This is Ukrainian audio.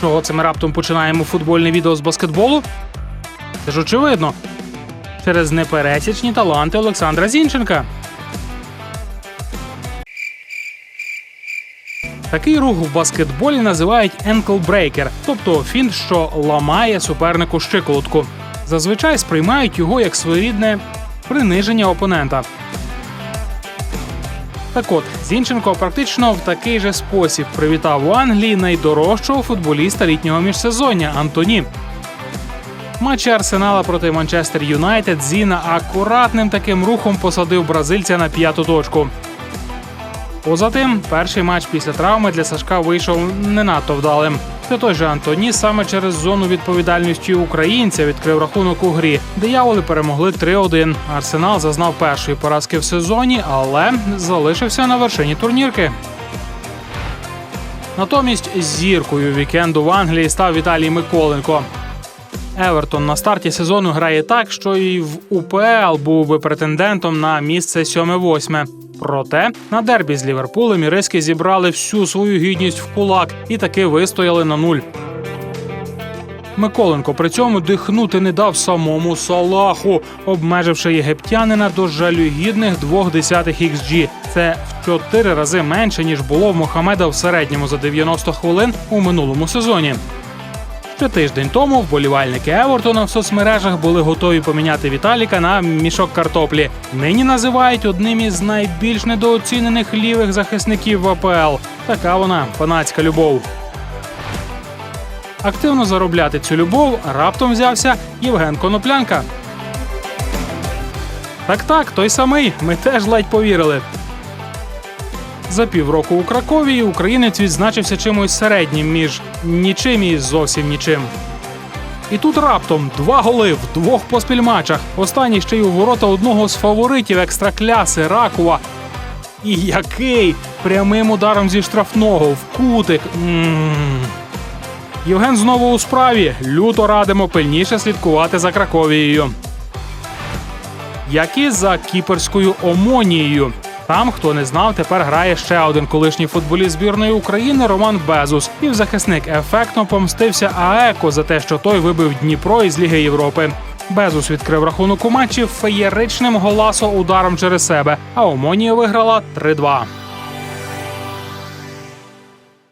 Чого це ми раптом починаємо футбольне відео з баскетболу? Це ж очевидно. Через непересічні таланти Олександра Зінченка. Такий рух в баскетболі називають breaker, тобто фінт, що ламає супернику щиколотку. Зазвичай сприймають його як своєрідне приниження опонента. Так от, Зінченко практично в такий же спосіб привітав у Англії найдорожчого футболіста літнього міжсезоння Антоні. Матчі Арсенала проти Манчестер Юнайтед Зіна акуратним таким рухом посадив бразильця на п'яту точку. Поза тим, перший матч після травми для Сашка вийшов не надто вдалим. Та той же Антоні саме через зону відповідальності українця відкрив рахунок у грі. Дияволи перемогли 3-1. Арсенал зазнав першої поразки в сезоні, але залишився на вершині турнірки. Натомість зіркою вікенду в Англії став Віталій Миколенко. Евертон на старті сезону грає так, що і в УПЛ був би претендентом на місце 7-8. Проте на дербі з Ліверпулем іриски зібрали всю свою гідність в кулак і таки вистояли на нуль. Миколенко при цьому дихнути не дав самому Салаху, обмеживши єгиптянина до жалюгідних двох десятих XG. Це в чотири рази менше ніж було в Мохамеда в середньому за 90 хвилин у минулому сезоні. Ще тиждень тому вболівальники Евертона в соцмережах були готові поміняти Віталіка на мішок картоплі. Нині називають одним із найбільш недооцінених лівих захисників в АПЛ. Така вона фанатська любов. Активно заробляти цю любов раптом взявся Євген Коноплянка. Так, так, той самий. Ми теж ледь повірили. За півроку у Кракові українець відзначився чимось середнім між нічим і зовсім нічим. І тут раптом два голи в двох поспіль матчах. Останній ще й у ворота одного з фаворитів екстракляси Ракова. І який прямим ударом зі штрафного в кутик. Євген знову у справі. Люто радимо пильніше слідкувати за Краковією як і за кіперською омонією. Там, хто не знав, тепер грає ще один колишній футболіст збірної України Роман Безус. Півзахисник ефектно помстився АЕКО за те, що той вибив Дніпро із Ліги Європи. Безус відкрив рахунок у матчі феєричним голасо ударом через себе, а Омонія виграла 3-2.